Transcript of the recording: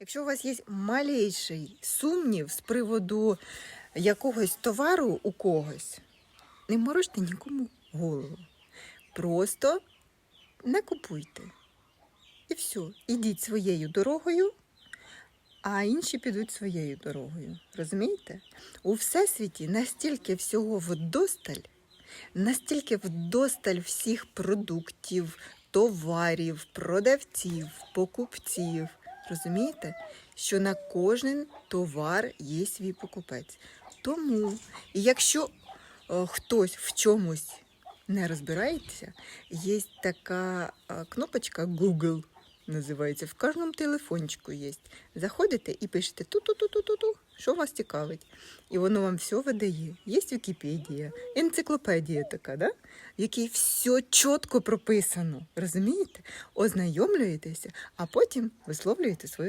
Якщо у вас є малейший сумнів з приводу якогось товару у когось, не морочте нікому голову. Просто не купуйте. І все, ідіть своєю дорогою, а інші підуть своєю дорогою. Розумієте? У всесвіті настільки всього вдосталь, настільки вдосталь всіх продуктів, товарів, продавців, покупців. Розумієте, що на кожен товар є свій покупець. Тому, і якщо е, хтось в чомусь не розбирається, є така е, кнопочка Google, називається, в кожному телефончику є. Заходите і пишете ту-ту-ту-ту-ту-ту, що вас цікавить. І воно вам все видає. Є Вікіпедія, енциклопедія така, да? в якій все чітко прописано. Розумієте? Ознайомлюєтеся, а потім висловлюєте свою